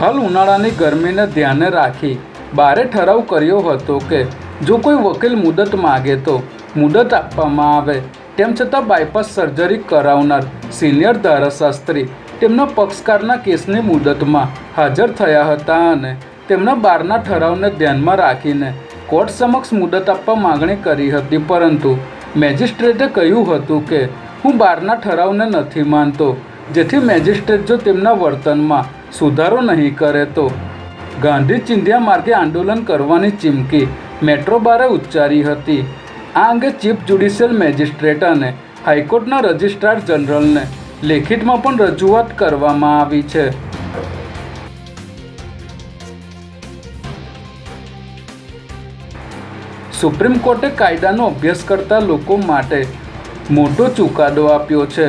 હાલ ઉનાળાની ગરમીને ધ્યાને રાખી બારે ઠરાવ કર્યો હતો કે જો કોઈ વકીલ મુદત માગે તો મુદત આપવામાં આવે. તેમ છતાં બાયપાસ સર્જરી કરાવનાર સિનિયર ધારાશાસ્ત્રી તેમના પક્ષકારના કેસની મુદતમાં હાજર થયા હતા અને તેમના બારના ઠરાવને ધ્યાનમાં રાખીને કોર્ટ સમક્ષ મુદત આપવા માગણી કરી હતી. પરંતુ મેજિસ્ટ્રેટે કહ્યું હતું કે, હું બારના ઠરાવને નથી માનતો, જેથી મેજિસ્ટ્રેટ જો તેમના વર્તનમાં સુધારો નહીં કરે તો? ગાંધી ચિંધ્યા માર્ગે આંદોલન કરવાની ચીમકી મેટ્રો બારે ઉચ્ચારી હતી. આ અંગે ચીફ જ્યુડિશિયલ મેજિસ્ટ્રેટ અને હાઈકોર્ટના રજિસ્ટ્રાર જનરલને લેખિતમાં પણ રજૂઆત કરવામાં આવી છે. સુપ્રીમ કોર્ટે કાયદાનો અભ્યાસ કરતા લોકો માટે મોટો ચુકાદો આપ્યો છે.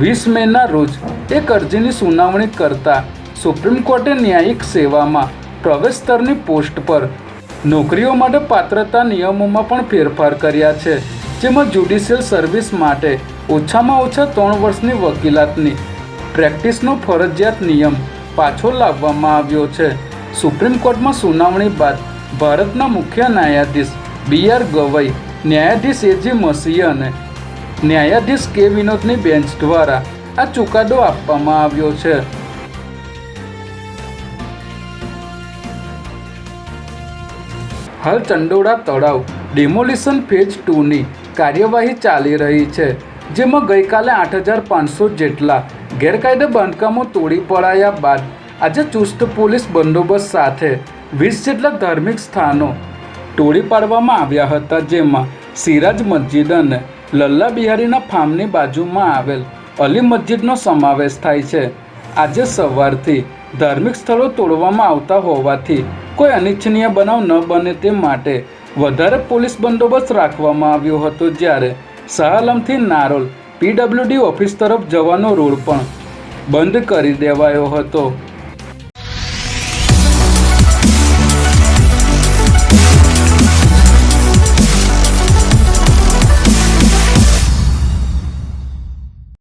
વીસ મેના રોજ એક અરજીની સુનાવણી કરતા સુપ્રીમ કોર્ટે ન્યાયિક સેવામાં પ્રવેશ સ્તરની પોસ્ટ પર નોકરીઓ માટે પાત્રતા નિયમોમાં પણ ફેરફાર કર્યા છે, જેમાં જ્યુડિશિયલ સર્વિસ માટે ઓછામાં ઓછા ત્રણ વર્ષની વકીલાતની પ્રેક્ટિસનો ફરજિયાત નિયમ પાછો લાવવામાં આવ્યો છે. સુપ્રીમ કોર્ટમાં સુનાવણી બાદ ભારતના મુખ્ય ન્યાયાધીશ બી આર ગવઈ, ન્યાયાધીશ એજી મસીહ અને ન્યાયાધીશ કે વિનોદની બેન્ચ દ્વારા આ ચુકાદો આપવામાં આવ્યો છે. હાલ ચંડોળા તળાવ ડિમોલિશન ફેઝ ટુની કાર્યવાહી ચાલી રહી છે, જેમાં ગઈકાલે આઠ હજાર પાંચસો જેટલા ગેરકાયદે બાંધકામો તોડી પડાયા બાદ આજે ચુસ્ત પોલીસ બંદોબસ્ત સાથે વીસ જેટલા ધાર્મિક સ્થાનો તોડી પાડવામાં આવ્યા હતા, જેમાં સિરાજ મસ્જિદ અને લલ્લા બિહારીના ફાર્મની બાજુમાં આવેલ અલી મસ્જિદનો સમાવેશ થાય છે. આજે સવારથી ધાર્મિક સ્થળો તોડવામાં આવતા હોવાથી કોઈ અનિચ્છનીય બનાવ ન બને તે માટે વધારે પોલીસ બંદોબસ્ત રાખવામાં આવ્યો હતો જ્યારે શાહ આલમથી નારોલ પીડબ્લ્યુડી ઓફિસ તરફ જવાનો રોડ પણ બંધ કરી દેવાયો હતો.